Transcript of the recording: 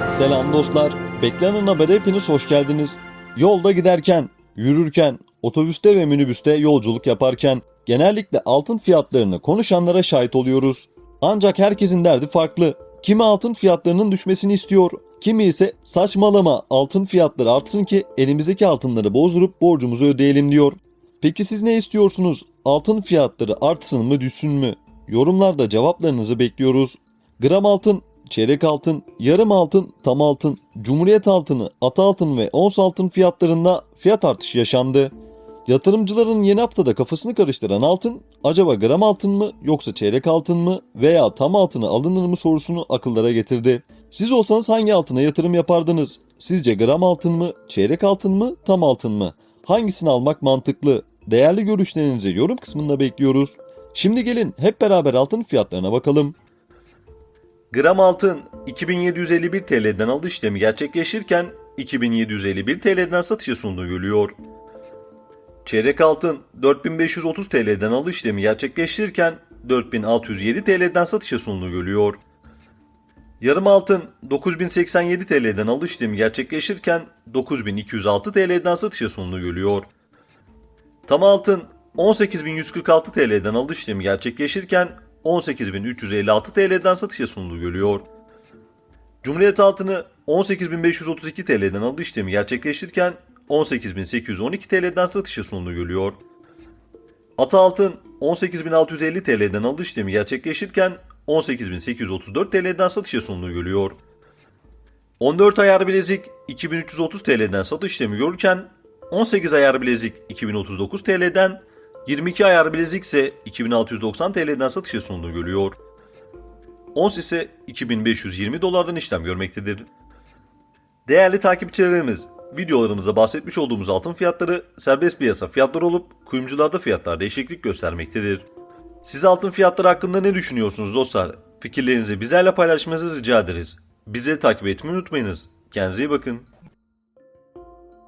Selam dostlar. Beklenen habere hepiniz hoş geldiniz. Yolda giderken, yürürken, otobüste ve minibüste yolculuk yaparken genellikle altın fiyatlarını konuşanlara şahit oluyoruz. Ancak herkesin derdi farklı. Kimi altın fiyatlarının düşmesini istiyor, kimi ise saçmalama altın fiyatları artsın ki elimizdeki altınları bozdurup borcumuzu ödeyelim diyor. Peki siz ne istiyorsunuz? Altın fiyatları artsın mı düşsün mü? Yorumlarda cevaplarınızı bekliyoruz. Gram altın, çeyrek altın, yarım altın, tam altın, cumhuriyet altını, ata altın ve ons altın fiyatlarında fiyat artışı yaşandı. Yatırımcıların yeni haftada kafasını karıştıran altın acaba gram altın mı yoksa çeyrek altın mı veya tam altını alınır mı sorusunu akıllara getirdi. Siz olsanız hangi altına yatırım yapardınız? Sizce gram altın mı, çeyrek altın mı, tam altın mı? Hangisini almak mantıklı? Değerli görüşlerinizi yorum kısmında bekliyoruz. Şimdi gelin hep beraber altın fiyatlarına bakalım. Gram altın 2751 TL'den alış işlemi gerçekleşirken 2751 TL'den satışa sunduğu görülüyor. Çeyrek altın 4530 TL'den alış işlemi gerçekleştirirken 4607 TL'den satışa sunduğu görülüyor. Yarım altın 9087 TL'den alış işlemi gerçekleştirirken 9206 TL'den satışa sunduğu görülüyor. Tam altın 18146 TL'den alış işlemi gerçekleşirken 18356 TL'den satışa sunduğu görülüyor. Cumhuriyet altını 18532 TL'den alış işlemi gerçekleştirirken 18812 TL'den satışa sunduğu görülüyor. Ata altın 18650 TL'den alış işlemi gerçekleştirirken 18834 TL'den satışa sunduğu görülüyor. 14 ayar bilezik 2330 TL'den satış işlemi görürken 18 ayar bilezik 2039 TL'den 22 ayar bilezik ise 2690 TL'den satışa sunduğu görülüyor. Ons ise 2520 dolardan işlem görmektedir. Değerli takipçilerimiz, videolarımızda bahsetmiş olduğumuz altın fiyatları serbest piyasa fiyatları olup kuyumcularda fiyatlar değişiklik göstermektedir. Siz altın fiyatları hakkında ne düşünüyorsunuz dostlar? Fikirlerinizi bizlerle paylaşmanızı rica ederiz. Bizi takip etmeyi unutmayınız. Kendinize iyi bakın.